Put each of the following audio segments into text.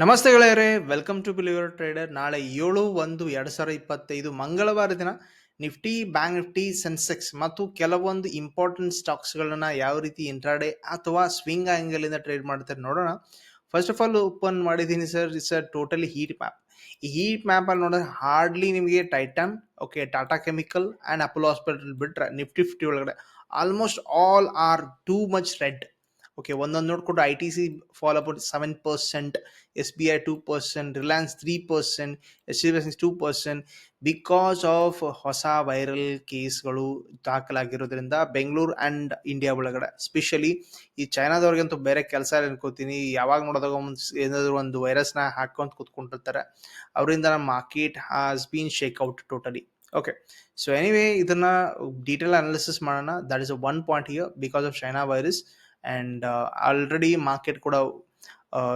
ನಮಸ್ತೆ ಗೆಳೆಯರೇ welcome to believer trader ನಾಳೆ ಏಳು ಒಂದು ಎರಡು ಸಾವಿರದ ಇಪ್ಪತ್ತೈದು ಮಂಗಳವಾರ ದಿನ ನಿಫ್ಟಿ, ಬ್ಯಾಂಕ್ ನಿಫ್ಟಿ, ಸೆನ್ಸೆಕ್ಸ್ ಮತ್ತು ಕೆಲವೊಂದು ಇಂಪಾರ್ಟೆಂಟ್ ಸ್ಟಾಕ್ಸ್ಗಳನ್ನ ಯಾವ ರೀತಿ ಇಂಟ್ರಾಡೇ ಅಥವಾ ಸ್ವಿಂಗ್ ಆ್ಯಂಗಲಿಂದ ಟ್ರೇಡ್ ಮಾಡ್ತಾರೆ ನೋಡೋಣ. ಫಸ್ಟ್ ಆಫ್ ಆಲ್ ಓಪನ್ ಮಾಡಿದ್ದೀನಿ sir is a totally heat map ಈ ಹೀಟ್ ಮ್ಯಾಪ್ ಅಲ್ಲಿ ನೋಡಿದ್ರೆ ಹಾರ್ಡ್ಲಿ ನಿಮಗೆ Titan okay Tata chemical and Apollo hospital ಬಿಟ್ರೆ ನಿಫ್ಟಿ ಫಿಫ್ಟಿ ಒಳಗಡೆ. Almost all are too much red okay ಒಂದೊಂದು ನೋಡ್ಕೊಂಡು I T C fall about seven percent S B I two percent Reliance three percent S C two percent because of ಹೊಸ viral ಕೇಸ್ಗಳು ದಾಖಲಾಗಿರೋದ್ರಿಂದ Bengaluru and India ಒಳಗಡೆ specially ಈ ಚೈನಾದವ್ರಿಗಂತೂ ಬೇರೆ ಕೆಲಸ ಅನ್ಕೋತೀನಿ. ಯಾವಾಗ ನೋಡಿದಾಗ ಒಂದು ಏನಾದರೂ ಒಂದು ವೈರಸ್ನ ಹಾಕೊಂತ ಕೂತ್ಕೊಂಡಿರ್ತಾರೆ ಅವರಿಂದ ನಮ್ಮ market has been shake out totally okay so anyway ಇದನ್ನು ಡೀಟೇಲ್ ಅನಾಲಿಸಿಸ್ ಮಾಡೋಣ. That is one point here because of China virus and already market ಕೂಡ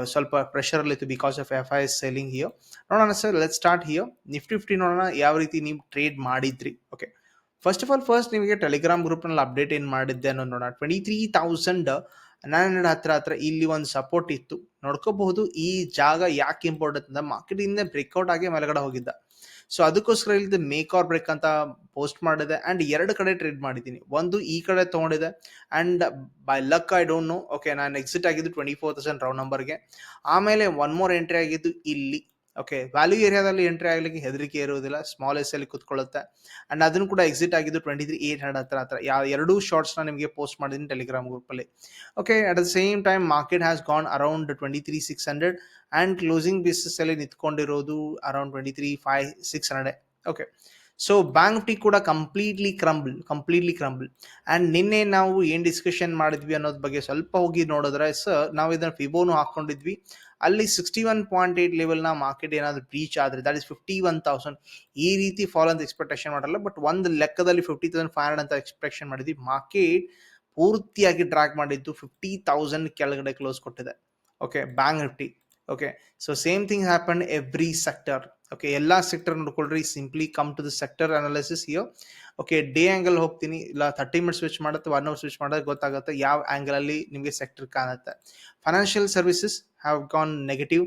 ಸ್ವಲ್ಪ ಸ್ವಲ್ಪ ಪ್ರೆಷರಲ್ಲಿತ್ತು because of F I S selling here ನೋಡೋಣ sir let start here Nifty fifty ನೋಡೋಣ ಯಾವ ರೀತಿ ನೀವು ಟ್ರೇಡ್ ಮಾಡಿದ್ರಿ okay first of all first ನಿಮಗೆ ಟೆಲಿಗ್ರಾಮ್ ಗ್ರೂಪ್ನಲ್ಲಿ ಅಪ್ಡೇಟ್ ಏನು ಮಾಡಿದ್ದೆ ಅನ್ನೋದು ನೋಡೋಣ twenty three thousand nine hundred ಹತ್ರ ಹತ್ರ ಇಲ್ಲಿ ಒಂದು ಸಪೋರ್ಟ್ ಇತ್ತು ನೋಡ್ಕೋಬಹುದು ಈ ಜಾಗ ಯಾಕೆ ಇಂಪಾರ್ಟೆಂಟ್ ಅಂದ್ರೆ ಮಾರ್ಕೆಟಿಂದ ಬ್ರೇಕ್ಔಟ್ ಆಗಿ ಮೇಲ್ಗಡೆ ಹೋಗಿದ್ದ ಸೊ ಅದಕ್ಕೋಸ್ಕರ ಇಲ್ಲಿ ಮೇಕ್ ಆರ್ ಬ್ರೇಕ್ ಅಂತ ಪೋಸ್ಟ್ ಮಾಡಿದೆ. ಅಂಡ್ ಎರಡು ಕಡೆ ಟ್ರೇಡ್ ಮಾಡಿದ್ದೀನಿ. ಒಂದು ಈ ಕಡೆ ತೊಗೊಂಡಿದೆ. And by luck I don't know okay ನಾನು ಎಕ್ಸಿಟ್ ಆಗಿದ್ದು ಟ್ವೆಂಟಿ ಫೋರ್ ತೌಸಂಡ್ ರೌಂಡ್ ನಂಬರ್ಗೆ ಆಮೇಲೆ ಒನ್ ಮೋರ್ ಎಂಟ್ರಿ ಆಗಿದ್ದು ಇಲ್ಲಿ. ಓಕೆ ವ್ಯಾಲ್ಯೂ ಏರಿಯಾದಲ್ಲಿ ಎಂಟ್ರಿ ಆಗಲಿಕ್ಕೆ ಹೆದರಿಕೆ ಇರುವುದಿಲ್ಲ ಸ್ಮಾಲ್ ಎಸ್ ಅಲ್ಲಿ ಕುತ್ಕೊಳ್ಳುತ್ತೆ. ಅಂಡ್ ಅದನ್ನು ಕೂಡ ಎಕ್ಸಿಟ್ ಆಗಿದ್ದು ಟ್ವೆಂಟಿ ತ್ರೀ ಏಟ್ ಹಂಡ್ರೆಡ್ ಹತ್ರ ಹತ್ರ. ಯಾವ ಎರಡೂ ಶಾರ್ಟ್ಸ್ನ ನಿಮಗೆ ಪೋಸ್ಟ್ ಮಾಡಿದ್ದೀನಿ ಟೆಲಿಗ್ರಾಮ್ ಗ್ರೂಪಲ್ಲಿ okay at the same time market has gone around twenty three six hundred and closing basis ಅಲ್ಲಿ ನಿಂತ್ಕೊಂಡಿರೋದು around twenty three five six hundred okay so bank T ಕೂಡ completely crumble completely crumble and ನಿನ್ನೆ ನಾವು ಏನು discussion ಮಾಡಿದ್ವಿ ಅನ್ನೋದ್ರ ಬಗ್ಗೆ ಸ್ವಲ್ಪ ಹೋಗಿ ನೋಡಿದ್ರೆ ಸರ್ ನಾವು ಇದನ್ನು ಫಿಬೋನು ಹಾಕೊಂಡಿದ್ವಿ. ಅಲ್ಲಿ ಸಿಕ್ಸ್ಟಿ ಒನ್ ಪಾಯಿಂಟ್ ಏಟ್ ಲೆವೆಲ್ನ ಮಾರ್ಕೆಟ್ ಏನಾದರೂ ಬ್ರೀಚ್ ಆದರೆ that is fifty one thousand ಈ ರೀತಿ ಫಾಲ್ ಅಂತ ಎಕ್ಸ್ಪೆಕ್ಟೇಷನ್ ಮಾಡಲ್ಲ ಬಟ್ ಒಂದು ಲೆಕ್ಕದಲ್ಲಿ ಫಿಫ್ಟಿ ತೌಸಂಡ್ ಫೈವ್ ಹಂಡ್ರೆಡ್ ಅಂತ ಎಕ್ಸ್ಪೆಕ್ಷನ್ ಮಾಡಿದ್ವಿ. ಮಾರ್ಕೆಟ್ ಪೂರ್ತಿಯಾಗಿ ಟ್ರ್ಯಾಕ್ ಮಾಡಿದ್ದು ಫಿಫ್ಟಿ ತೌಸಂಡ್ ಕೆಳಗಡೆ ಕ್ಲೋಸ್ ಕೊಟ್ಟಿದೆ. Okay bank Nifty okay so same thing happen every sector okay ಎಲ್ಲ sector ನೋಡ್ಕೊಳ್ರಿ simply come to the sector analysis here okay day angle ಹೋಗ್ತೀನಿ, ಇಲ್ಲ thirty minutes switch ಮಾಡುತ್ತೆ one hour switch ಮಾಡೋದು ಗೊತ್ತಾಗುತ್ತೆ ಯಾವ ಆ್ಯಂಗಲಲ್ಲಿ ನಿಮಗೆ ಸೆಕ್ಟರ್ ಕಾಣುತ್ತೆ. Financial services have gone negative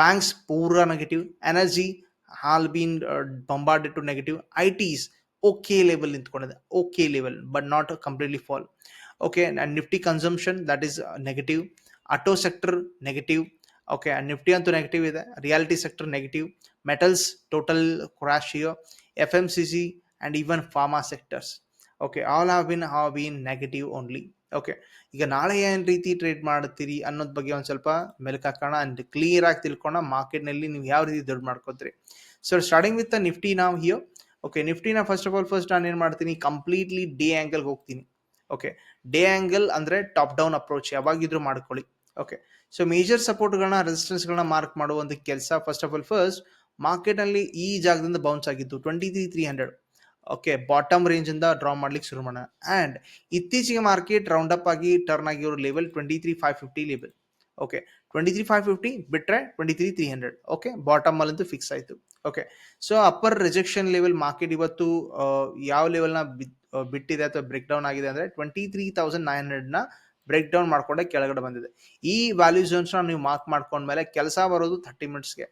banks ಪೂರ negative energy all been bombarded to negative I T's okay level ನಿಂತ್ಕೊಂಡಿದೆ okay level but not completely fall okay and Nifty consumption that is negative auto sector negative okay Nifty ಅಂತೂ negative ಇದೆ. Realty sector negative metals total crash here see and even pharma sectors okay all have been have been negative only okay ಈಗ ನಾಳೆ ಏನು ರೀತಿ trade ಮಾಡ್ತೀರಿ ಅನ್ನೋದ್ ಬಗ್ಗೆ ಒಂದು ಸ್ವಲ್ಪ ಮೆಲುಕು ಹಾಕೋಣ ಅಂಡ್ ಕ್ಲಿಯರ್ ಆಗಿ ತಿಳ್ಕೋಣ ಮಾರ್ಕೆಟ್ನಲ್ಲಿ ನೀವು ಯಾವ ರೀತಿ ದುಡ್ಡು ಮಾಡ್ಕೋತೀರಿ. ಸೊ ಸ್ಟಾರ್ಟಿಂಗ್ ವಿತ್ ನಿಫ್ಟಿ ನಾವು ಹಿಯೋ ಓಕೆ ನಿಫ್ಟಿನ ಫಸ್ಟ್ ಆಫ್ ಆಲ್ ಫಸ್ಟ್ ನಾನು ಏನು ಮಾಡ್ತೀನಿ ಕಂಪ್ಲೀಟ್ಲಿ ಡೇ ಆ್ಯಂಗಲ್ಗೆ ಹೋಗ್ತೀನಿ. ಓಕೆ ಡೇ ಆ್ಯಂಗಲ್ ಅಂದರೆ ಟಾಪ್ ಡೌನ್ ಅಪ್ರೋಚ್ ಯಾವಾಗಿದ್ರೂ ಮಾಡ್ಕೊಳ್ಳಿ. ಓಕೆ ಸೊ ಮೇಜರ್ ಸಪೋರ್ಟ್ಗಳನ್ನ ರೆಸಿಸ್ಟೆನ್ಸ್ಗಳನ್ನ ಮಾರ್ಕ್ ಮಾಡುವಂಥ ಕೆಲಸ ಫಸ್ಟ್ ಆಫ್ ಆಲ್ ಫಸ್ಟ್ ಮಾರ್ಕೆಟ್ನಲ್ಲಿ ಈ ಜಾಗದಿಂದ ಬೌನ್ಸ್ ಆಗಿತ್ತು twenty three three hundred okay bottom ರೇಂಜಿಂದ draw ಮಾಡ್ಲಿಕ್ಕೆ ಶುರು ಮಾಡೋಣ. ಆ್ಯಂಡ್ ಇತ್ತೀಚೆಗೆ ಮಾರ್ಕೆಟ್ ರೌಂಡ್ ಅಪ್ ಆಗಿ ಟರ್ನ್ ಆಗಿರೋ level twenty three five fifty level okay twenty three five fifty ಬಿಟ್ರೆ twenty three three hundred okay bottom ಅಂತೂ ಫಿಕ್ಸ್ ಆಯಿತು. Okay so upper rejection level market ಇವತ್ತು ಯಾವ ಲೆವೆಲ್ನ ಬಿಟ್ಟಿದೆ ಅಥವಾ ಬ್ರೇಕ್ ಡೌನ್ ಆಗಿದೆ ಅಂದರೆ ಟ್ವೆಂಟಿ ತ್ರೀ ತೌಸಂಡ್ ನೈನ್ ಹಂಡ್ರೆಡ್ನ ಬ್ರೇಕ್ ಡೌನ್ ಮಾಡಿಕೊಂಡೆ ಕೆಳಗಡೆ ಬಂದಿದೆ. ಈ ವ್ಯಾಲ್ಯೂ ಝೋನ್ಸ್ನ ನೀವು ಮಾರ್ಕ್ ಮಾಡ್ಕೊಂಡ್ಮೇಲೆ ಕೆಲಸ ಬರೋದು ಥರ್ಟಿ ಮಿನಿಟ್ಸ್ಗೆ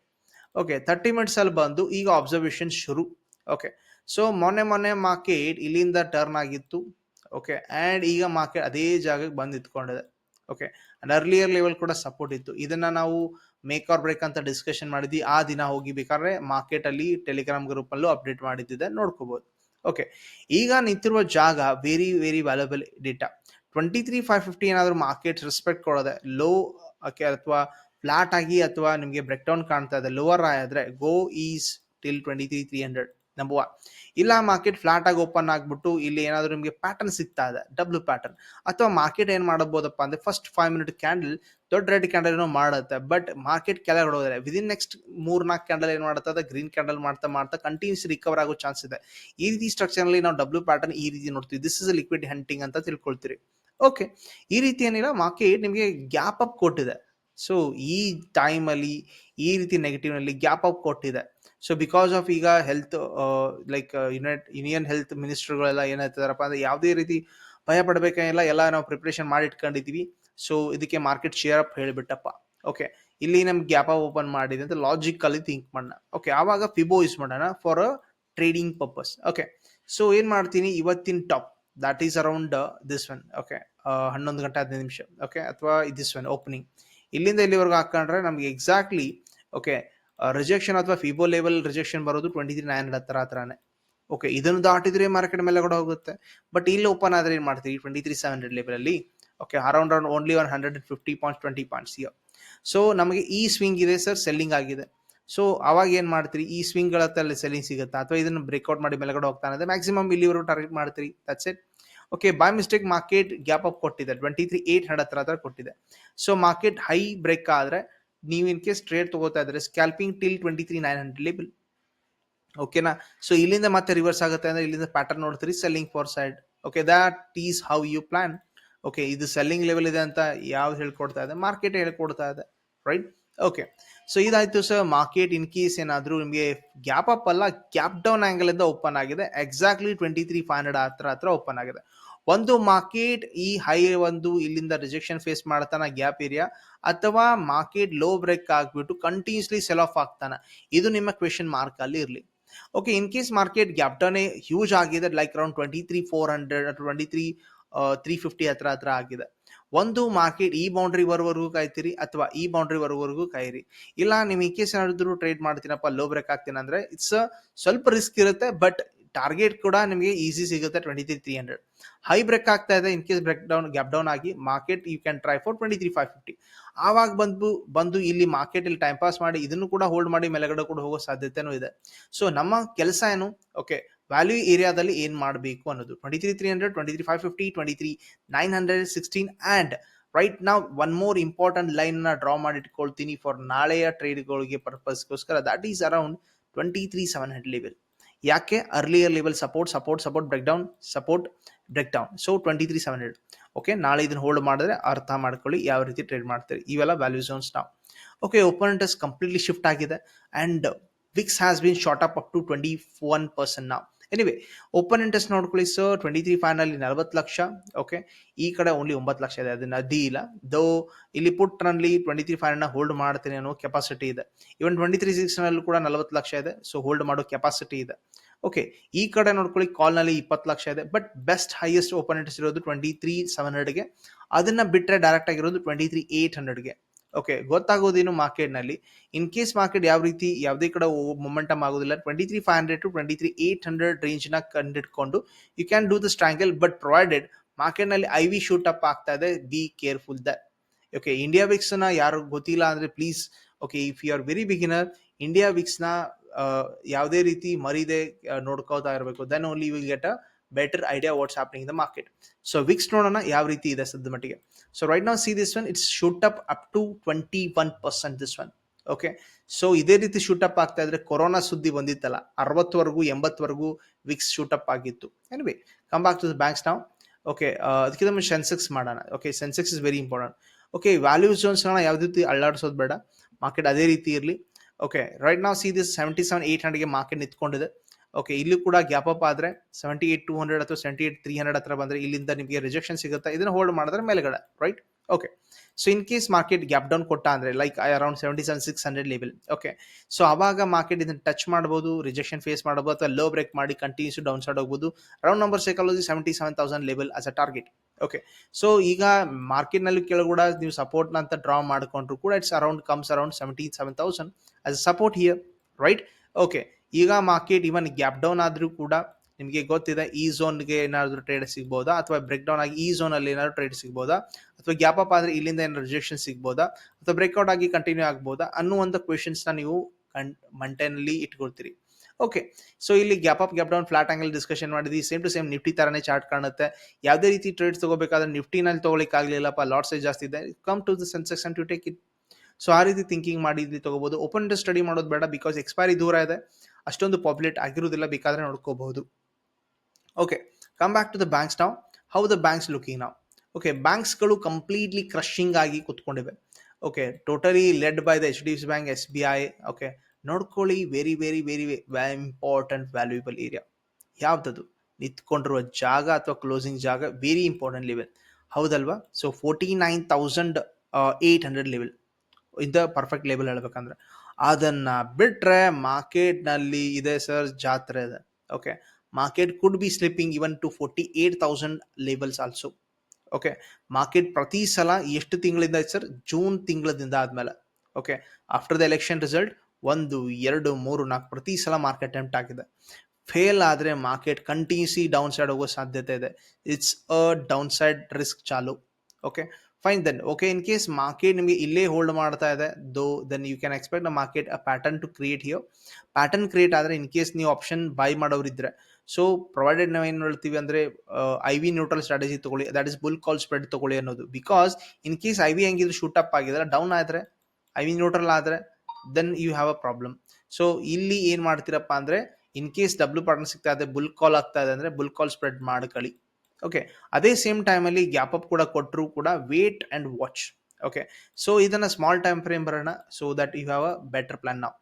ಓಕೆ ತರ್ಟಿ ಮಿನಿಟ್ಸಲ್ಲಿ ಬಂದು ಈಗ ಅಬ್ಸರ್ವೇಷನ್ ಶುರು. ಓಕೆ ಸೊ ಮೊನ್ನೆ ಮೊನ್ನೆ ಮಾರ್ಕೆಟ್ ಇಲ್ಲಿಂದ ಟರ್ನ್ ಆಗಿತ್ತು. ಓಕೆ ಆ್ಯಂಡ್ ಈಗ ಮಾರ್ಕೆಟ್ ಅದೇ ಜಾಗಕ್ಕೆ ಬಂದು ಇತ್ಕೊಂಡಿದೆ ಓಕೆ ಅಂಡ್ ಅರ್ಲಿಯರ್ ಲೆವೆಲ್ ಕೂಡ ಸಪೋರ್ಟ್ ಇತ್ತು. ಇದನ್ನ ನಾವು ಮೇಕ್ ಆರ್ ಬ್ರೇಕ್ ಅಂತ ಡಿಸ್ಕಷನ್ ಮಾಡಿದ್ವಿ. ಆ ದಿನ ಹೋಗಿ ಬೇಕಾದ್ರೆ ಮಾರ್ಕೆಟ್ ಅಲ್ಲಿ ಟೆಲಿಗ್ರಾಮ್ ಗ್ರೂಪ್ ಅಲ್ಲೂ ಅಪ್ಡೇಟ್ ಮಾಡಿದ್ದಿದೆ, ನೋಡ್ಕೋಬೋದು. ಓಕೆ ಈಗ ನಿಂತಿರುವ ಜಾಗ very very valuable data twenty three five fifty ಏನಾದರೂ ಮಾರ್ಕೆಟ್ ರೆಸ್ಪೆಕ್ಟ್ ಕೊಡೋದೆ ಲೋ ಓಕೆ ಅಥವಾ ಫ್ಲಾಟ್ ಆಗಿ ಅಥವಾ ನಿಮಗೆ ಬ್ರೇಕ್ ಡೌನ್ ಕಾಣ್ತಾ ಇದೆ ಲೋವರ್ ಆದರೆ go is till twenty three three hundred one ಇಲ್ಲ ಮಾರ್ಕೆಟ್ ಫ್ಲಾಟ್ ಆಗಿ ಓಪನ್ ಆಗಿಬಿಟ್ಟು ಇಲ್ಲಿ ಏನಾದರೂ ನಿಮಗೆ ಪ್ಯಾಟರ್ನ್ ಸಿಗ್ತಾ ಇದೆ ಡಬ್ಲ್ಯೂ ಪ್ಯಾಟರ್ನ್ ಅಥವಾ ಮಾರ್ಕೆಟ್ ಏನು ಮಾಡಬಹುದಪ್ಪ ಅಂದ್ರೆ ಫಸ್ಟ್ ಫೈವ್ ಮಿನಿಟ್ ಕ್ಯಾಂಡಲ್ ದೊಡ್ಡ ರೆಡ್ ಕ್ಯಾಂಡಲ್ ಏನೋ ಮಾಡುತ್ತೆ ಬಟ್ ಮಾರ್ಕೆಟ್ ಕೆಳಗಡೆ ಹೋದ್ರೆ ವಿದಿನ್ ನೆಕ್ಸ್ಟ್ ಮೂರು ನಾಲ್ಕು ಕ್ಯಾಂಡಲ್ ಏನು ಮಾಡುತ್ತೆ ಅದು ಗ್ರೀನ್ ಕ್ಯಾಂಡಲ್ ಮಾಡ್ತಾ ಮಾಡ್ತಾ ಕಂಟಿನ್ಯೂಸ್ ರಿಕವರ್ ಆಗೋ ಚಾನ್ಸ್ ಇದೆ. ಈ ರೀತಿ ಸ್ಟ್ರಕ್ಚರ್ನಲ್ಲಿ ನಾವು ಡಬ್ಲ್ಯೂ ಪ್ಯಾಟರ್ನ್ ಈ ರೀತಿ ನೋಡ್ತೀವಿ. ದಿಸ್ ಇಸ್ ಲಿಕ್ವಿಡ್ ಹಂಟಿಂಗ್ ಅಂತ ತಿಳ್ಕೊಳ್ತೀರಿ. ಓಕೆ ಈ ರೀತಿ ಏನಿಲ್ಲ ಮಾರ್ಕೆಟ್ ನಿಮಗೆ ಗ್ಯಾಪ್ ಅಪ್ ಕೊಟ್ಟಿದೆ. ಸೊ ಈ ಟೈಮಲ್ಲಿ ಈ ರೀತಿ ನೆಗೆಟಿವ್ನಲ್ಲಿ ಗ್ಯಾಪ್ ಅಪ್ ಕೊಟ್ಟಿದೆ. ಸೊ ಬಿಕಾಸ್ ಆಫ್ ಈಗ health like unite union health ಮಿನಿಸ್ಟರ್ಗಳೆಲ್ಲ ಏನಾಯ್ತದಾರಪ್ಪ ಅಂದರೆ ಯಾವುದೇ ರೀತಿ ಭಯ ಪಡಬೇಕಾಗಿಲ್ಲ ಎಲ್ಲ ನಾವು ಪ್ರಿಪ್ರೇಷನ್ ಮಾಡಿ ಇಟ್ಕೊಂಡಿದ್ದೀವಿ ಸೊ ಇದಕ್ಕೆ ಮಾರ್ಕೆಟ್ ಶೇರ್ ಅಪ್ ಹೇಳಿಬಿಟ್ಟಪ್ಪ. ಓಕೆ ಇಲ್ಲಿ ನಮ್ಗೆ ಗ್ಯಾಪ್ ಅಪ್ ಓಪನ್ ಮಾಡಿದೆ ಅಂತ ಲಾಜಿಕಲಿ ಥಿಂಕ್ ಮಾಡೋಣ. ಓಕೆ ಆವಾಗ ಫಿಬೋ ಯೂಸ್ ಮಾಡೋಣ for a trading purpose okay so ಏನು ಮಾಡ್ತೀನಿ? ಇವತ್ತಿನ top that is around this one okay ಹನ್ನೊಂದು ಗಂಟೆ ಹದಿನೈದು ನಿಮಿಷ. ಓಕೆ ಅಥವಾ ದಿಸ್ ಒನ್ ಓಪನಿಂಗ್ ಇಲ್ಲಿಂದ ಇಲ್ಲಿವರೆಗೂ ಹಾಕೊಂಡ್ರೆ ನಮ್ಗೆ ಎಕ್ಸಾಕ್ಟ್ಲಿ ಓಕೆ ರಿಜೆಕ್ಷನ್ ಅಥವಾ ಫಿಬೋ ಲೆವೆಲ್ ರಿಜೆಕ್ಷನ್ ಬರೋದು ಟ್ವೆಂಟಿ ತ್ರೀ ನೈನ್ ಹತ್ರ ಹತ್ರನೇ. ಓಕೆ ಇದನ್ನು ದಾಟಿದ್ರೆ ಮಾರ್ಕೆಟ್ ಮೇಲೆ ಕೂಡ ಹೋಗುತ್ತೆ. ಬಟ್ ಇಲ್ಲಿ ಓಪನ್ ಆದ್ರೆ ಏನು ಮಾಡ್ತೀವಿ ಟ್ವೆಂಟಿ ತ್ರೀ ಸೆವೆನ್ ಹಂಡ್ರೆಡ್ ಲೆವೆಲಲ್ಲಿ okay around around only one hundred and fifty points twenty points here so ನಮಗೆ ಈ ಸ್ವಿಂಗ್ ಇದೆ ಸರ್ ಸೆಲ್ಲಿಂಗ್ ಆಗಿದೆ. ಸೊ ಅವಾಗ ಏನು ಮಾಡ್ತೀರಿ? ಈ ಸ್ವಿಂಗ್ಗಳ ಅಲ್ಲಿ ಸೆಲ್ಲಿಂಗ್ ಸಿಗುತ್ತಾ? ಅಥವಾ ಇದನ್ನು ಬ್ರೇಕ್ಔಟ್ ಮಾಡಿ ಮೇಲೆಗಡೆ ಹೋಗ್ತಾನೆ ಅಂದ್ರೆ ಮ್ಯಾಕ್ಸಿಮಮ್ ಇಲ್ಲಿವರೆಗೂ ಟಾರ್ಗೆಟ್ ಮಾಡ್ತೀರಿ? That's it okay by mistake market gap up ಕೊಟ್ಟಿದೆ. ಟ್ವೆಂಟಿ ತ್ರೀ ಏಟ್ ಹಂಡ್ರೆಡ್ ಹತ್ರ ಹತ್ರ ಕೊಟ್ಟಿದೆ. ಸೊ ಮಾರ್ಕೆಟ್ ಹೈ ಬ್ರೇಕ್ ಆದರೆ ನೀವು ಇನ್ ಕೇಸ್ ಟ್ರೇಡ್ ತಗೋತಾ ಇದ್ರೆ scalping till twenty three nine hundred label ಓಕೆನಾ ಸೊ ಇಲ್ಲಿಂದ ಮತ್ತೆ ರಿವರ್ಸ್ ಆಗುತ್ತೆ ಅಂದ್ರೆ ಇಲ್ಲಿಂದ ಪ್ಯಾಟರ್ನ್ ನೋಡ್ತೀರಿ selling for side okay that is how you plan okay ಇದು ಸೆಲ್ಲಿಂಗ್ ಲೆವೆಲ್ ಇದೆ ಅಂತ ಯಾವ್ದು ಹೇಳ್ಕೊಡ್ತಾ ಇದೆ? ಮಾರ್ಕೆಟ್ ಹೇಳ್ಕೊಡ್ತಾ ಇದೆ ರೈಟ್ ಓಕೆ ಸೊ ಇದಾಯ್ತು ಸರ್ ಮಾರ್ಕೆಟ್ ಇನ್ ಕೇಸ್ ಏನಾದರೂ ನಿಮಗೆ ಗ್ಯಾಪ್ ಅಪ್ ಅಲ್ಲ ಗ್ಯಾಪ್ ಡೌನ್ ಆಂಗಲ್ ಇಂದ ಓಪನ್ ಆಗಿದೆ. Exactly twenty three five hundred ಹತ್ರ ಹತ್ರ ಓಪನ್ ಆಗಿದೆ. ಒಂದು ಮಾರ್ಕೆಟ್ ಈ ಹೈ ಒಂದು ಇಲ್ಲಿಂದ ರಿಜೆಕ್ಷನ್ ಫೇಸ್ ಮಾಡ್ತಾನೆ ಗ್ಯಾಪ್ ಏರಿಯಾ ಅಥವಾ ಮಾರ್ಕೆಟ್ ಲೋ ಬ್ರೇಕ್ ಆಗ್ಬಿಟ್ಟು ಕಂಟಿನ್ಯೂಸ್ಲಿ ಸೆಲ್ ಆಫ್ ಆಗ್ತಾನ. ಇದು ನಿಮ್ಮ ಕ್ವೆಶನ್ ಮಾರ್ಕ್ ಅಲ್ಲಿ ಇರಲಿ. Okay in case market gap down huge ಆಗಿದೆ like around twenty three four hundred twenty three three fifty ಹತ್ರ ಹತ್ರ ಆಗಿದೆ. ಒಂದು ಮಾರ್ಕೆಟ್ ಈ ಬೌಂಡ್ರಿ ಬರೋವರೆಗೂ ಕಾಯ್ತೀರಿ ಅಥವಾ ಈ ಬೌಂಡ್ರಿ ಬರೋವರೆಗೂ ಕಾಯಿರಿ. ಇಲ್ಲ ನೀವು ಈ ಕೇಸ್ ಏನಾದ್ರು ಟ್ರೇಡ್ ಮಾಡ್ತೀನಪ್ಪ ಲೋ ಬ್ರೇಕ್ ಆಗ್ತೀನಿ ಅಂದ್ರೆ ಇಟ್ಸ್ ಸ್ವಲ್ಪ ರಿಸ್ಕ್ ಇರುತ್ತೆ ಬಟ್ ಟಾರ್ಗೆಟ್ ಕೂಡ ನಿಮಗೆ ಈಸಿ ಸಿಗುತ್ತೆ twenty three three hundred. High break ಆಗ್ತಾ ಇದೆ, in case break down, gap down ಆಗಿ market you can try for twenty three five fifty. ಆವಾಗ ಬಂದು ಬಂದು ಇಲ್ಲಿ ಮಾರ್ಕೆಟ್ ಇಲ್ಲಿ ಟೈಮ್ ಪಾಸ್ ಮಾಡಿ, ಇದನ್ನು ಕೂಡ ಹೋಲ್ಡ್ ಮಾಡಿ ಮೇಲೆಗಡೆ ಕೂಡ ಹೋಗೋ ಸಾಧ್ಯತೆನೂ ಇದೆ. ಸೊ ನಮ್ಮ ಕೆಲಸ ಏನು? ಓಕೆ ವ್ಯಾಲ್ಯೂ ಏರಿಯಾದಲ್ಲಿ ಏನ್ ಮಾಡಬೇಕು ಅನ್ನೋದು. Twenty three three hundred twenty three five fifty twenty three nine hundred sixteen and right ನಾವು ಒನ್ ಮೋರ್ ಇಂಪಾರ್ಟೆಂಟ್ ಲೈನ್ನ ಡ್ರಾ ಮಾಡಿ ಇಟ್ಕೊಳ್ತೀನಿ ಫಾರ್ ನಾಳೆಯ ಟ್ರೇಡ್ಗಳಿಗೆ ಪರ್ಪಸ್ಗೋಸ್ಕರ that is around twenty three seven hundred level ಯಾಕೆ? Earlier level support support support break down support break down so twenty three seven hundred okay ನಾಳೆ ಇದನ್ನು hold ಮಾಡಿದ್ರೆ ಅರ್ಥ ಮಾಡ್ಕೊಳ್ಳಿ ಯಾವ ರೀತಿ ಟ್ರೇಡ್ ಮಾಡ್ತೀರಿ. ಇವೆಲ್ಲ ವ್ಯಾಲ್ಯೂ ಝೋನ್ಸ್ ನಾವು. Okay open interest completely shift ಆಗಿದೆ. And VIX has been short up up to twenty one percent ನಾವು ಎನಿವೆ ಓಪನ್ ಇಂಟ್ರೆಸ್ಟ್ ನೋಡ್ಕೊಳ್ಳಿ ಸರ್ ಟ್ವೆಂಟಿ ತ್ರೀ ಫೈನಲ್ಲಿ ನಲವತ್ತು ಲಕ್ಷ ಓಕೆ ಈ ಕಡೆ ಓನ್ಲಿ ಒಂಬತ್ತು ಲಕ್ಷ ಇದೆ, ಅದನ್ನ ಅದಿ ಇಲ್ಲ. ದೋ ಇಲ್ಲಿ ಪುಟ್ನಲ್ಲಿ ಟ್ವೆಂಟಿ ತ್ರೀ ಫೈವ್ ಹೋಲ್ಡ್ ಮಾಡ್ತೀನಿ ಅನ್ನೋ ಕೆಪಾಸಿಟಿ ಇದೆ. ಇವನ್ ಟ್ವೆಂಟಿ ತ್ರೀ ಸಿಕ್ಸ್ನಲ್ಲಿ ಕೂಡ ನಲವತ್ತು ಲಕ್ಷ ಇದೆ ಸೊ ಹೋಲ್ಡ್ ಮಾಡೋ ಕೆಪಾಸಿಟಿ ಇದೆ. ಓಕೆ ಈ ಕಡೆ ನೋಡ್ಕೊಳ್ಳಿ ಕಾಲ್ನಲ್ಲಿ ಇಪ್ಪತ್ತು ಲಕ್ಷ ಇದೆ but best highest open interest ಇರೋದು ಟ್ವೆಂಟಿ ತ್ರೀ ಸೆವೆನ್ ಹಂಡ್ರೆಡ್ಗೆ ಅದನ್ನ ಬಿಟ್ಟರೆ ಡೈರೆಕ್ಟ್ ಆಗಿರೋದು ಟ್ವೆಂಟಿ ತ್ರೀ ಏಟ್ ಹಂಡ್ರೆಡ್ಗೆ ಓಕೆ ಗೊತ್ತಾಗೋದೇನು ಮಾರ್ಕೆಟ್ನಲ್ಲಿ ಇನ್ ಕೇಸ್ ಮಾರ್ಕೆಟ್ ಯಾವ ರೀತಿ ಯಾವುದೇ ಕಡೆ ಮೊಮೆಂಟಮ್ ಆಗೋದಿಲ್ಲ twenty three five hundred to twenty three eight hundred ರೇಂಜ್ನ ಕಂಡಿಟ್ಕೊಂಡು you can do the strangle but provided ಮಾರ್ಕೆಟ್ನಲ್ಲಿ ಐ ವಿ ಶೂಟ್ ಅಪ್ ಆಗ್ತಾ ಇದೆ be careful the okay India ವಿಕ್ಸ್ನ ಯಾರು ಗೊತ್ತಿಲ್ಲ ಅಂದ್ರೆ please okay if you are very beginner India ವಿಕ್ಸ್ನ ಯಾವುದೇ ರೀತಿ ಮರಿದೆ ನೋಡ್ಕೋತಾ ಇರಬೇಕು. Then only will get a better idea what's happening in the market so VIX ನೋಡೋಣ ಯಾವ ರೀತಿ ಇದೆ ಸದ್ದ ಮಟ್ಟಿಗೆ. ಸೊ ರೈಟ್ ನಾವು see this one it's shoot up up to twenty one percent this one okay so ಇದೇ ರೀತಿ shoot up ಆಗ್ತಾ ಇದ್ರೆ ಕೊರೋನಾ ಸುದ್ದಿ ಬಂದಿತ್ತಲ್ಲ, ಅರವತ್ತವರೆಗೂ, ಎಂಬತ್ತವರೆಗೂ ವಿಕ್ಸ್ ಶೂಟ್ ಅಪ್ ಆಗಿತ್ತು. Anyway come back to the banks ನಾವು ಓಕೆ ಅದಕ್ಕಿಂತ ಮುಂಚೆ ಸೆನ್ಸೆಕ್ಸ್ ಮಾಡೋಣ. Okay Sensex is very important okay value ಜೋನ್ಸ್ಗಳನ್ನ ಯಾವುದೇ ರೀತಿ ಅಳ್ಳಾಡಿಸೋದು ಬೇಡ. ಮಾರ್ಕೆಟ್ ಅದೇ ರೀತಿ ಇರಲಿ. ಓಕೆ ರೈಟ್ ನಾವು see this seventy seven eight ಹಂಡ್ರೆಡ್ಗೆ market ನಿಂತ್ಕೊಂಡಿದೆ. ಓಕೆ ಇಲ್ಲಿ ಕೂಡ ಗ್ಯಾಪ್ ಅಪ್ ಆದರೆ ಸೆವೆಂಟಿ ಏಟ್ ಟೂ ಹಂಡ್ರೆಡ್ ಅಥವಾ ಸೆವೆಂಟಿ ಏಟ್ ತ್ರೀ ಹಂಡ್ರೆಡ್ ಹತ್ರ ಬಂದರೆ ಇಲ್ಲಿಂದ ನಿಮಗೆ ರಿಜೆಕ್ಷನ್ ಸಿಗುತ್ತೆ. ಇದನ್ನ ಹೋಲ್ಡ್ ಮಾಡಿದ್ರೆ ಮೇಲೆಗಡೆ right okay so in case market gap down ಕೊಟ್ಟ ಅಂದರೆ like around seventy seven six hundred level okay so ಅವಾಗ ಮಾರ್ಕೆಟ್ ಇದನ್ನ ಟಚ್ ಮಾಡ್ಬೋದು ರಿಜೆಕ್ಷನ್ ಫೇಸ್ ಮಾಡ್ಬೋದು, ಅಥವಾ ಲೋ ಬ್ರೇಕ್ ಮಾಡಿ ಕಂಟಿನ್ಯೂಸ್ ಡೌನ್ ಸೈಡ್ ಹೋಗ್ಬೋದು. Round number psychology seventy seven thousand level as a target okay so ಈಗ ಮಾರ್ಕೆಟ್ನಲ್ಲಿ ಕೆಳಗೂಡ ನೀವು ಸಪೋರ್ಟ್ನ ಅಂತ ಡ್ರಾ ಮಾಡಿಕೊಂಡ್ರು ಕೂಡ it's around comes around seventy seven thousand as a support here right okay ಈಗ ಮಾರ್ಕೆಟ್ ಇವನ್ ಗ್ಯಾಪ್ ಡೌನ್ ಆದ್ರೂ ಕೂಡ ನಿಮಗೆ ಗೊತ್ತಿದೆ ಈ ಝೋನ್ಗೆ ಏನಾದರೂ ಟ್ರೇಡ್ ಸಿಗ್ಬೋದಾ? ಅಥವಾ ಬ್ರೇಕ್ ಡೌನ್ ಆಗಿ ಈ ಝೋನಲ್ಲಿ ಏನಾದರೂ ಟ್ರೇಡ್ ಸಿಗ್ಬೋದಾ? ಅಥವಾ ಗ್ಯಾಪ್ ಅಪ್ ಆದರೆ ಇಲ್ಲಿಂದ ಏನಾದ್ರು ರಿಜೆಕ್ಷನ್ ಸಿಗ್ಬೋದಾ? ಅಥವಾ ಬ್ರೇಕ್ಔಟ್ ಆಗಿ ಕಂಟಿನ್ಯೂ ಆಗ್ಬೋದಾ? ಅನ್ನುವಂಥ ಕ್ವೆಶನ್ಸ್ನ ನೀವು ಕನ್ ಮಂಟೇನಲ್ಲಿ ಇಟ್ಕೊಳ್ತೀರಿ. ಓಕೆ ಸೊ ಇಲ್ಲಿ gap up gap down flat angle discussion ಮಾಡಿದ್ವಿ. ಸೇಮ್ ಟು ಸೇಮ್ ನಿಫ್ಟಿ ತರನೇ ಚಾರ್ಟ್ ಕಾಣುತ್ತೆ. ಯಾವುದೇ ರೀತಿ ಟ್ರೇಡ್ಸ್ ತಗೋಬೇಕಾದ್ರೆ ನಿಫ್ಟಿನಲ್ಲಿ ತಗೊಳಿಕ್ ಆಗಲಿಲ್ಲಪ್ಪ ಲಾಟ್ ಜಾಸ್ತಿ ಇದೆ. Come to the Sensex and to take it so ಆ ರೀತಿ ಥಿಂಕಿಂಗ್ ಮಾಡಿ ಇಲ್ಲಿ ತಗೋಬಹುದು ಓಪನ್ ಇಂಟ್ರೆಸ್ಟ್ ಸ್ಟಡಿ ಮಾಡೋದು ಬೇಡ ಬಿಕಾಸ್ ಎಕ್ಸ್ಪೈರಿ ದೂರ ಇದೆ. ಅಷ್ಟೊಂದು ಪಾಪ್ಯುಲೇಟ್ ಆಗಿರೋದಿಲ್ಲ ಬೇಕಾದರೆ ನೋಡ್ಕೋಬಹುದು. Okay come back to the banks ನಾವು ಹೌ ದ ಬ್ಯಾಂಕ್ಸ್ ಲುಕಿಂಗ್ ನಾವು ಓಕೆ ಬ್ಯಾಂಕ್ಸ್ಗಳು ಕಂಪ್ಲೀಟ್ಲಿ ಕ್ರಶಿಂಗ್ ಆಗಿ ಕುತ್ಕೊಂಡಿವೆ. Okay totally led by the H D F C bank S B I okay ನೋಡ್ಕೊಳ್ಳಿ very very very important valuable area ಯಾವ್ದದು? ನಿಂತ್ಕೊಂಡಿರುವ ಜಾಗ ಅಥವಾ closing ಜಾಗ ವೆರಿ ಇಂಪಾರ್ಟೆಂಟ್ ಲೆವೆಲ್ ಹೌದಲ್ವಾ? So forty nine thousand eight hundred level ಇಂದ perfect ಲೇಬಲ್ ಹೇಳ್ಬೇಕಂದ್ರೆ. ಅದನ್ನ ಬಿಟ್ರೆ ಮಾರ್ಕೆಟ್ನಲ್ಲಿ ಇದೆ ಸರ್ ಜಾತ್ರೆ ಇದೆ. Okay market could be slipping even to forty eight thousand levels also okay market ಪ್ರತಿ ಸಲ ಎಷ್ಟು ತಿಂಗಳಿಂದ ಸರ್ ಜೂನ್ ತಿಂಗಳದಿಂದ ಆದ್ಮೇಲೆ. Okay after the election result ಒಂದು, ಎರಡು, ಮೂರು, ನಾಲ್ಕು ಪ್ರತಿ ಸಲ ಮಾರ್ಕೆಟ್ ಅಟೆಂಪ್ಟ್ ಆಗಿದೆ. ಫೇಲ್ ಆದರೆ ಮಾರ್ಕೆಟ್ ಕಂಟಿನ್ಯೂಸಿ ಡೌನ್ ಸೈಡ್ ಹೋಗೋ ಸಾಧ್ಯತೆ ಇದೆ. It's a down side risk ಚಾಲು. Okay fine then okay in case market ನಿಮಗೆ ಇಲ್ಲೇ ಹೋಲ್ಡ್ ಮಾಡ್ತಾ ಇದೆ though then you can ಎಕ್ಸ್ಪೆಕ್ಟ್ನ market a pattern to create here pattern create ಆದರೆ ಇನ್ ಕೇಸ್ ನೀವು ಆಪ್ಷನ್ ಬೈ ಮಾಡೋರಿದ್ರೆ. ಸೊ ಪ್ರೊವೈಡೆಡ್ ನಾವು ಏನು ಹೇಳ್ತೀವಿ ಅಂದರೆ ಐ ವಿ ನ್ಯೂಟ್ರಲ್ ಸ್ಟ್ರಾಟಜಿ ತೊಗೊಳ್ಳಿ that is bull call spread ತೊಗೊಳ್ಳಿ ಅನ್ನೋದು. Because in case I V ಹೆಂಗಿದ್ರು ಶೂಟ್ ಅಪ್ ಆಗಿದ್ರೆ ಡೌನ್ ಆದರೆ ಐ ವಿ ನ್ಯೂಟ್ರಲ್ ಆದರೆ then you have a problem so ಇಲ್ಲಿ ಏನು ಮಾಡ್ತೀರಪ್ಪ ಅಂದರೆ ಇನ್ ಕೇಸ್ ಡಬ್ಲ್ಯೂ ಪಾರ್ಟ್ನರ್ ಸಿಗ್ತಾ ಇದೆ ಬುಲ್ ಕಾಲ್ ಆಗ್ತಾ ಇದೆ ಅಂದರೆ ಬುಲ್ ಕಾಲ್ ಸ್ಪ್ರೆಡ್ ಮಾಡ್ಕೊಳ್ಳಿ ಓಕೆ ಅದೇ ಸೇಮ್ ಟೈಮಲ್ಲಿ ಗ್ಯಾಪ್ ಅಪ್ ಕೂಡ ಕೊಟ್ಟರು ಕೂಡ wait and watch okay so ಇದನ್ನು ಸ್ಮಾಲ್ ಟೈಮ್ ಫ್ರೇಮ್ ಬರೋಣ so that you have a better plan ನಾವು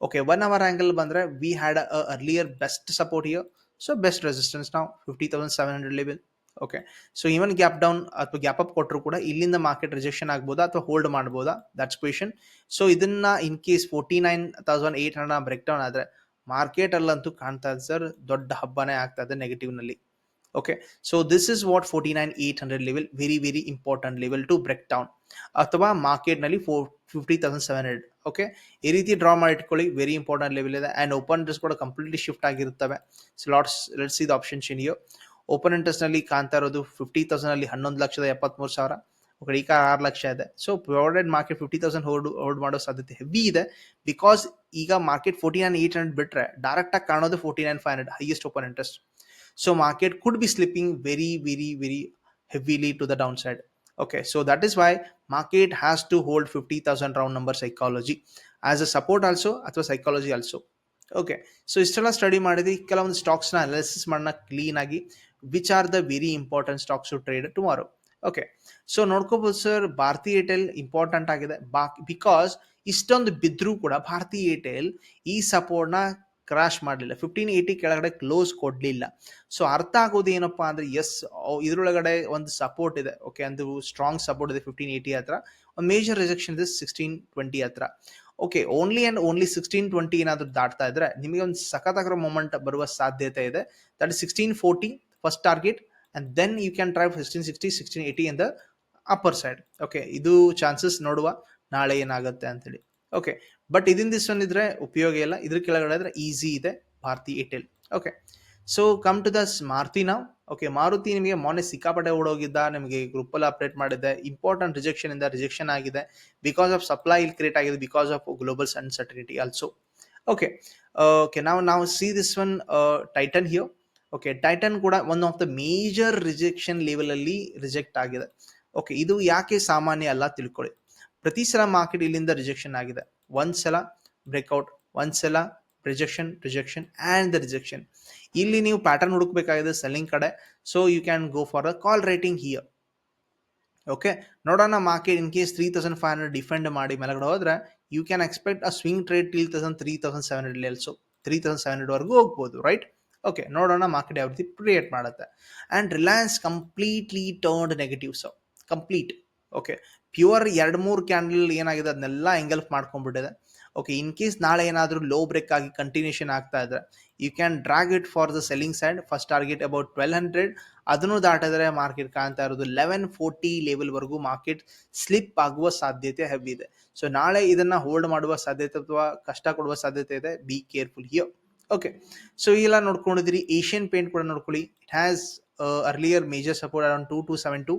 ಓಕೆ ಒನ್ ಅವರ್ ಆ್ಯಂಗಲ್ ಬಂದರೆ we had a earlier best support here so best resistance ನಾವು fifty thousand seven hundred level okay so even gap down ಅಥವಾ gap up ಕೊಟ್ಟರು ಕೂಡ ಇಲ್ಲಿಂದ market rejection ಆಗ್ಬೋದಾ ಅಥವಾ hold ಮಾಡ್ಬೋದಾ? ದಟ್ಸ್ ಕ್ವೇಶನ್ ಸೊ ಇದನ್ನ in case forty nine thousand eight hundred break down ಆದರೆ ಮಾರ್ಕೆಟಲ್ಲಂತೂ ಕಾಣ್ತಾ ಇದೆ ಸರ್ ದೊಡ್ಡ ಹಬ್ಬನೇ ಆಗ್ತಾ ಇದೆ ನೆಗೆಟಿವ್ನಲ್ಲಿ okay so this is what forty nine eight hundred level very very important level to break down ಅಥವಾ ಮಾರ್ಕೆಟ್ನಲ್ಲಿ four fifty thousand seven hundred okay ಈ ರೀತಿ ಡ್ರಾ ಮಾಡಿ ಇಟ್ಕೊಳ್ಳಿ ವೆರಿ ಇಂಪಾರ್ಟೆಂಟ್ ಲೆವೆಲ್ ಇದೆ. ಆ್ಯಂಡ್ ಓಪನ್ ಇಂಟ್ರೆಸ್ಟ್ ಕೂಡ ಕಂಪ್ಲೀಟ್ಲಿ ಶಿಫ್ಟ್ ಆಗಿರುತ್ತವೆ. Slots let's ಇದು ಆಪ್ಷನ್ ಶಿನಿಯೋ ಓಪನ್ ಇಂಟ್ರೆಸ್ಟ್ನಲ್ಲಿ ಕಾಣ್ತಾ ಇರೋದು ಫಿಫ್ಟಿ ತೌಸಂಡಲ್ಲಿ ಹನ್ನೊಂದು ಲಕ್ಷದ ಎಪ್ಪತ್ತ್ಮೂರು ಸಾವಿರ. ಓಕೆ ಈಗ ಆರು ಲಕ್ಷ ಇದೆ. So provided market fifty thousand hold hold ಮಾಡೋ ಸಾಧ್ಯತೆ ಹೆವಿ ಇದೆ. ಬಿಕಾಸ್ ಈಗ market forty nine eight hundred ಬಿಟ್ಟರೆ ಡೈರೆಕ್ಟಾಗಿ ಕಾಣೋದು forty nine five hundred highest open interest market could be slipping very very very heavily to the down side okay, so that is why market has to hold 50000 round number psychology as a support also ಅಥವಾ psychology also. Okay so ಇಷ್ಟೆಲ್ಲ study ಮಾಡಿದ್ವಿ. ಕೆಲವೊಂದು ಸ್ಟಾಕ್ಸ್ನ analysis ಮಾಡೋಣ clean ಆಗಿ which are the very important stocks to trade tomorrow okay so ನೋಡ್ಕೋಬಹುದು sir Bharti Airtel important ಆಗಿದೆ. ಬಾ because ಇಷ್ಟೊಂದು ಬಿದ್ದರೂ ಕೂಡ ಭಾರತಿ ಏರ್ಟೆಲ್ ಈ ಸಪೋರ್ಟ್ನ ಕ್ರಾಶ್ ಮಾಡಲಿಲ್ಲ. ಫಿಫ್ಟೀನ್ ಏಯ್ಟಿ ಕೆಳಗಡೆ ಕ್ಲೋಸ್ ಕೊಡಲಿಲ್ಲ. ಸೊ ಅರ್ಥ ಆಗೋದು ಏನಪ್ಪ ಅಂದರೆ ಎಸ್ ಇದರೊಳಗಡೆ ಒಂದು ಸಪೋರ್ಟ್ ಇದೆ. ಓಕೆ ಒಂದು ಸ್ಟ್ರಾಂಗ್ ಸಪೋರ್ಟ್ ಇದೆ ಫಿಫ್ಟೀನ್ ಏಯ್ಟಿ ಹತ್ರ. ಒಂದು ಮೇಜರ್ ರಿಜೆಕ್ಷನ್ ಇದೆ ಸಿಕ್ಸ್ಟೀನ್ ಟ್ವೆಂಟಿ ಹತ್ರ. Okay only and only sixteen twenty ಏನಾದರೂ ದಾಟ್ತಾ ಇದ್ರೆ, ನಿಮಗೆ ಒಂದು ಸಖತ್ತಾಗಿರೋ ಮೂಮೆಂಟ್ ಬರುವ ಸಾಧ್ಯತೆ ಇದೆ. That is sixteen forty first target and then you can try sixteen sixty sixteen eighty in the upper side okay ಇದು ಚಾನ್ಸಸ್ ನೋಡುವ. ನಾಳೆ ಏನಾಗುತ್ತೆ ಅಂತೇಳಿ. ಓಕೆ ಬಟ್ ಇದನ್ ದಿಸ್ ಒನ್ ಇದ್ರೆ ಉಪಯೋಗ ಇಲ್ಲ. ಇದ್ರ ಕೆಳಗಡೆ ಇದ್ರೆ ಈಸಿ ಇದೆ. Bharti Airtel okay so come to this Maruti ನಾವು ಓಕೆ ಮಾರುತಿ ನಿಮಗೆ ಮೊನ್ನೆ ಸಿಕ್ಕಾಪಟ್ಟೆ ಓಡೋಗಿದ್ದ, ನಿಮಗೆ ಗ್ರೂಪಲ್ಲಿ ಅಪ್ಡೇಟ್ ಮಾಡಿದೆ ಇಂಪಾರ್ಟೆಂಟ್ ರಿಜೆಕ್ಷನ್ ಇಂದ ರಿಜೆಕ್ಷನ್ ಆಗಿದೆ. ಬಿಕಾಸ್ ಆಫ್ ಸಪ್ಲೈ ಇಲ್ಲಿ ಕ್ರಿಯೇಟ್ ಆಗಿದೆ. Because of globals uncertainty also okay okay ನಾವು ನಾವು see this one Titan here okay Titan ಕೂಡ one of the major rejection ಲೆವೆಲಲ್ಲಿ ರಿಜೆಕ್ಟ್ ಆಗಿದೆ. ಓಕೆ ಇದು ಯಾಕೆ ಸಾಮಾನ್ಯ ಅಲ್ಲ ತಿಳ್ಕೊಳ್ಳಿ. ಪ್ರತಿ ಸಲ ಮಾರ್ಕೆಟ್ ಇಲ್ಲಿಂದ ರಿಜೆಕ್ಷನ್ ಆಗಿದೆ. ಒಂದ್ ಸಲ ಬ್ರೇಕ್ಔಟ್ ಒಂದ್ ಸಲ rejection rejection and the rejection ಇಲ್ಲಿ ನೀವು ಪ್ಯಾಟರ್ನ್ ಹುಡುಕಬೇಕಾಗಿದೆ ಸೆಲ್ಲಿಂಗ್ ಕಡೆ. So you can go for a call rating here okay ನೋಡೋಣ market in case three thousand five hundred defend ಮಾಡಿ ಮೇಲ್ಗಡೆ ಹೋದ್ರೆ you can expect a swing trade till thousand three thousand seven hundred else three thousand seven ಹಂಡ್ರೆಡ್ವರೆಗೂ ಹೋಗ್ಬೋದು right okay ನೋಡೋಣ market ಯಾವ ರೀತಿ create ಮಾಡುತ್ತೆ. And Reliance completely turned negatives complete okay pure ಎರಡು ಮೂರು ಕ್ಯಾಂಡಲ್ ಏನಾಗಿದೆ ಅದನ್ನೆಲ್ಲ ಎಂಗಲ್ಫ್ ಮಾಡ್ಕೊಂಡ್ಬಿಟ್ಟಿದೆ. ಓಕೆ ಇನ್ ಕೇಸ್ ನಾಳೆ ಏನಾದರೂ ಲೋ ಬ್ರೇಕ್ ಆಗಿ ಕಂಟಿನ್ಯೂಷನ್ ಆಗ್ತಾ ಇದ್ರೆ you can drag it for the selling side first target about twelve hundred ಅದನ್ನು ದಾಟಿದ್ರೆ ಮಾರ್ಕೆಟ್ ಕಾಣ್ತಾ ಇರೋದು ಲೆವೆನ್ ಫೋರ್ಟಿ ಲೆವೆಲ್ವರೆಗೂ ಮಾರ್ಕೆಟ್ ಸ್ಲಿಪ್ ಆಗುವ ಸಾಧ್ಯತೆ ಇದೆ ಸೊ ನಾಳೆ ಇದನ್ನ ಹೋಲ್ಡ್ ಮಾಡುವ ಸಾಧ್ಯತೆ ಅಥವಾ ಕಷ್ಟ ಕೊಡುವ ಸಾಧ್ಯತೆ ಇದೆ. Be careful here okay so ಇಲ್ಲ ನೋಡ್ಕೊಂಡಿದ್ರಿ ಏಷ್ಯನ್ ಪೇಂಟ್ ಕೂಡ ನೋಡ್ಕೊಳ್ಳಿ. It has earlier major support around two two seven two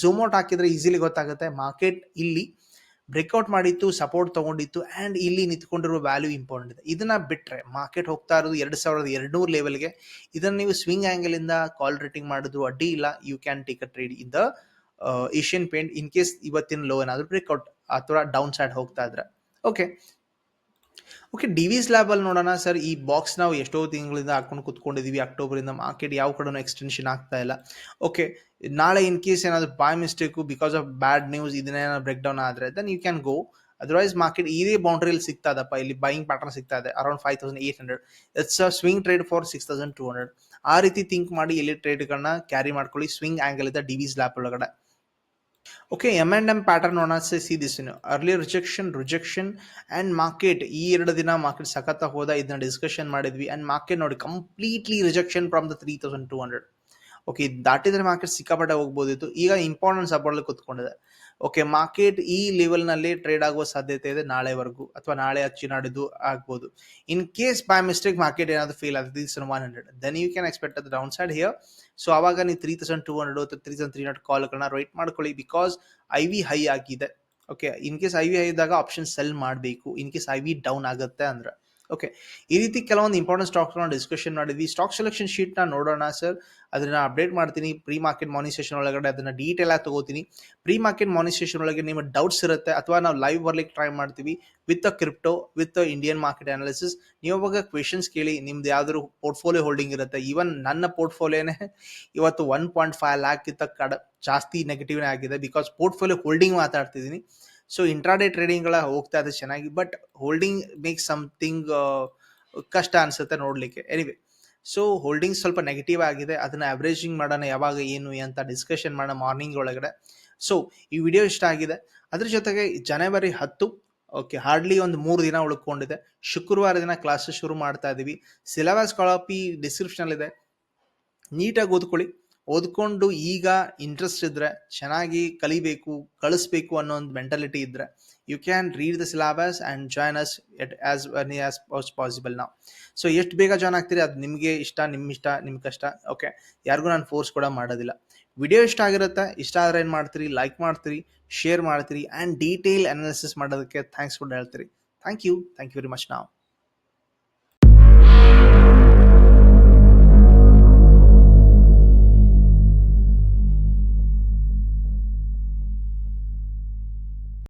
zoom out ಹಾಕಿದ್ರೆ ಈಸಿಲಿ ಗೊತ್ತಾಗುತ್ತೆ. ಮಾರ್ಕೆಟ್ ಇಲ್ಲಿ ಬ್ರೇಕ್ಔಟ್ ಮಾಡಿತ್ತು ಸಪೋರ್ಟ್ ತಗೊಂಡಿತ್ತು ಆ್ಯಂಡ್ ಇಲ್ಲಿ ನಿಂತ್ಕೊಂಡಿರುವ ವ್ಯಾಲ್ಯೂ ಇಂಪಾರ್ಟೆಂಟ್ ಇದೆ. ಇದನ್ನ ಬಿಟ್ಟರೆ ಮಾರ್ಕೆಟ್ ಹೋಗ್ತಾ ಇರೋದು ಎರಡು ಸಾವಿರದ ಎರಡುನೂರು ಲೆವೆಲ್ಗೆ ಇದನ್ನು ನೀವು ಸ್ವಿಂಗ್ ಆ್ಯಂಗಲಿಂದ ಕಾಲ್ ರೇಟಿಂಗ್ ಮಾಡಿದ್ರು ಅಡ್ಡಿ ಇಲ್ಲ. You can take a trade in the Asian Paint in case ಇವತ್ತಿನ ಲೋ ಏನಾದರೂ ಬ್ರೇಕ್ಔಟ್ ಥರ ಡೌನ್ ಸೈಡ್ ಹೋಗ್ತಾ ಇದ್ರೆ. ಓಕೆ ಓಕೆ ಡಿ ವಿಸ್ ಸ್ಲ್ಯಾಬಲ್ಲಿ ನೋಡೋಣ. ಸರ್ ಈ ಬಾಕ್ಸ್ ನಾವು ಎಷ್ಟೋ ತಿಂಗಳಿಂದ ಹಾಕೊಂಡು ಕುತ್ಕೊಂಡಿದ್ದೀವಿ ಅಕ್ಟೋಬರಿಂದ ಮಾರ್ಕೆಟ್ ಯಾವ ಕಡೆನೂ ಎಕ್ಸ್ಟೆನ್ಷನ್ ಆಗ್ತಾ ಇಲ್ಲ. ಓಕೆ ನಾಳೆ ಇನ್ ಕೇಸ್ ಏನಾದರೂ by mistake because of bad news ಇದನ್ನೇನಾದ್ರು break down ಆದರೆ then you can go otherwise market ಇದೇ ಬೌಂಡ್ರಿಯಲ್ಲಿ ಸಿಗ್ತದಪ್ಪ ಇಲ್ಲಿ ಬೈಯಿಂಗ್ ಪ್ಯಾಟರ್ನ್ ಸಿಗ್ತಾ ಇದೆ. Around five thousand eight hundred it's a swing trade for six thousand two hundred ಆ ರೀತಿ ಥಿಂಕ್ ಮಾಡಿ ಇಲ್ಲಿ ಟ್ರೇಡ್ಗಳನ್ನ ಕ್ಯಾರಿ ಮಾಡ್ಕೊಳ್ಳಿ ಸ್ವಿಂಗ್ ಆ್ಯಂಗಲ್ ಇದೆ ಡಿ ವಿ ಸ್ಲ್ಯಾಪ್ ಒಳಗಡೆ. Okay M and M pattern once see this early rejection rejection and market ಈ ಎರಡು ದಿನ ಮಾರ್ಕೆಟ್ ಸಖತ್ತ ಹೋದ, ಇದನ್ನ ಡಿಸ್ಕಷನ್ ಮಾಡಿದ್ವಿ. ಆ್ಯಂಡ್ ಮಾರ್ಕೆಟ್ ನೋಡಿ completely rejection from the three thousand two hundred okay ದಾಟಿದ್ರೆ market ಸಿಕ್ಕಾಪಟ್ಟೆ ಹೋಗ್ಬೋದಿತ್ತು. ಈಗ ಇಂಪಾರ್ಟೆಂಟ್ ಸಪೋರ್ಟಲ್ಲಿ ಕುತ್ಕೊಂಡಿದೆ. ಓಕೆ ಮಾರ್ಕೆಟ್ ಈ ಲೆವೆಲ್ನಲ್ಲಿ ಟ್ರೇಡ್ ಆಗುವ ಸಾಧ್ಯತೆ ಇದೆ ನಾಳೆವರೆಗೂ ಅಥವಾ ನಾಳೆ ಹಚ್ಚಿ ನಾಡಿದ್ದು ಆಗ್ಬೋದು. In case by mistake market ಏನಾದರೂ ಫೇಲ್ ಆಗುತ್ತೆ thousand one hundred then you can expect ಅದ್ ಡೌನ್ ಸೈಡ್ ಹಿಯರ್ ಸೊ ಅವಾಗ ನೀವು ತ್ರೀ ತೌಸಂಡ್ ಟೂ ಹಂಡ್ರೆಡ್ ಅಥವಾ ತ್ರೀ ತೌಸಂಡ್ ತ್ರೀ ಹಂಡ್ರೆಡ್ ಕಾಲ್ಗಳನ್ನ ರೈಟ್ ಮಾಡ್ಕೊಳ್ಳಿ ಬಿಕಾಸ್ ಐ ವಿ ಹೈ ಆಗಿದೆ. Okay in case I V high ಇದ್ದಾಗ option sell ಮಾಡಬೇಕು. In case I V down ಆಗುತ್ತೆ ಅಂದ್ರೆ. ಓಕೆ ಈ ರೀತಿ ಕೆಲವೊಂದು ಇಂಪಾರ್ಟೆಂಟ್ ಸ್ಟಾಕ್ಸ್ಗಳನ್ನ ಡಿಸ್ಕಷನ್ ಮಾಡಿದ್ವಿ. ಸ್ಟಾಕ್ ಸೆಲೆಕ್ಷನ್ ಶೀಟ್ನ ನೋಡೋಣ ಸರ್ ಅದನ್ನ ಅಪ್ಡೇಟ್ ಮಾಡ್ತೀನಿ. ಪ್ರೀ ಮಾರ್ಕೆಟ್ ಮಾನಿಸ್ಟೇಷನ್ ಒಳಗಡೆ ಅದನ್ನ ಡೀಟೇಲ್ ಆಗಿ ತಗೋತೀನಿ. ಪ್ರೀ ಮಾರ್ಕೆಟ್ ಮಾನಿಸ್ಟೇಷನ್ ಒಳಗೆ ನಿಮ್ಮ ಡೌಟ್ಸ್ ಇರುತ್ತೆ, ಅಥವಾ ನಾವು ಲೈವ್ ಬರ್ಲಿಕ್ಕೆ ಟ್ರೈ ಮಾಡ್ತೀವಿ. With a crypto with Indian market analysis ನೀವು ಅವಾಗ ಕ್ವೆಶನ್ಸ್ ಕೇಳಿ, ನಿಮ್ದು ಯಾವ್ದಾದ್ರು ಪೋರ್ಟ್ಫೋಲಿಯೋ ಹೋಲ್ಡಿಂಗ್ ಇರುತ್ತೆ. ಈವನ್ ನನ್ನ ಪೋರ್ಟ್ಫೋಲಿಯೋನೇ ಇವತ್ತು ಒನ್ ಪಾಯಿಂಟ್ ಫೈವ್ ಲ್ಯಾಕ್ ಇತ್ತ ಕಡ, ಜಾಸ್ತಿ ನೆಗೆಟಿವ್ನೇ ಆಗಿದೆ. ಬಿಕಾಸ್ ಪೋರ್ಟ್ಫೋಲಿಯೋ ಹೋಲ್ಡಿಂಗ್ ಮಾತಾಡ್ತಿದ್ದೀನಿ. ಸೊ ಇಂಟ್ರಾಡೇ ಟ್ರೇಡಿಂಗ್ಗಳ ಹೋಗ್ತಾ ಇದೆ ಚೆನ್ನಾಗಿ ಬಟ್ ಹೋಲ್ಡಿಂಗ್ ಮೇಕ್ ಸಮಥಿಂಗ್ ಕಷ್ಟ ಅನ್ಸುತ್ತೆ ನೋಡಲಿಕ್ಕೆ. ಎನಿವೆ ಸೊ ಹೋಲ್ಡಿಂಗ್ ಸ್ವಲ್ಪ ನೆಗೆಟಿವ್ ಆಗಿದೆ, ಅದನ್ನ ಅವರೇಜಿಂಗ್ ಮಾಡೋಣ ಯಾವಾಗ ಏನು ಅಂತ ಡಿಸ್ಕಷನ್ ಮಾಡೋಣ ಮಾರ್ನಿಂಗ್ ಒಳಗಡೆ. ಸೊ ಈ ವಿಡಿಯೋ ಇಷ್ಟ ಆಗಿದೆ. ಅದ್ರ ಜೊತೆಗೆ ಜನವರಿ ಹತ್ತು ಓಕೆ ಹಾರ್ಡ್ಲಿ ಒಂದು ಮೂರು ದಿನ ಉಳ್ಕೊಂಡಿದೆ. ಶುಕ್ರವಾರ ದಿನ ಕ್ಲಾಸಸ್ ಶುರು ಮಾಡ್ತಾ ಇದೀವಿ. ಸಿಲೆಬಸ್ ಕಾಪಿ ಇದೆ. ನೀಟಾಗಿ ಓದ್ಕೊಳ್ಳಿ. ಓದ್ಕೊಂಡು ಈಗ ಇಂಟ್ರೆಸ್ಟ್ ಇದ್ರೆ, ಚೆನ್ನಾಗಿ ಕಲಿಬೇಕು, ಕಳಿಸ್ಬೇಕು ಅನ್ನೋ ಒಂದು ಮೆಂಟಾಲಿಟಿ ಇದ್ರೆ you can read the syllabus and join us at as early as possible ನಾವು ಸೊ ಎಷ್ಟು ಬೇಗ ಜಾಯ್ನ್ ಆಗ್ತೀರಿ? ಅದು ನಿಮಗೆ ಇಷ್ಟ ನಿಮ್ಮ ಇಷ್ಟ ನಿಮ್ಮ ಕಷ್ಟ. ಓಕೆ ಯಾರಿಗೂ ನಾನು ಫೋರ್ಸ್ ಕೂಡ ಮಾಡೋದಿಲ್ಲ. ವಿಡಿಯೋ ಇಷ್ಟ ಆಗಿರುತ್ತೆ, ಇಷ್ಟ ಆದರೆ ಏನು ಮಾಡ್ತೀರಿ? ಲೈಕ್ ಮಾಡ್ತೀರಿ ಶೇರ್ ಮಾಡ್ತೀರಿ ಆ್ಯಂಡ್ ಡೀಟೇಲ್ ಅನಾಲಿಸಿಸ್ ಮಾಡೋದಕ್ಕೆ ಥ್ಯಾಂಕ್ಸ್ ಕೂಡ ಹೇಳ್ತೀರಿ. Thank you thank you very much ನಾವು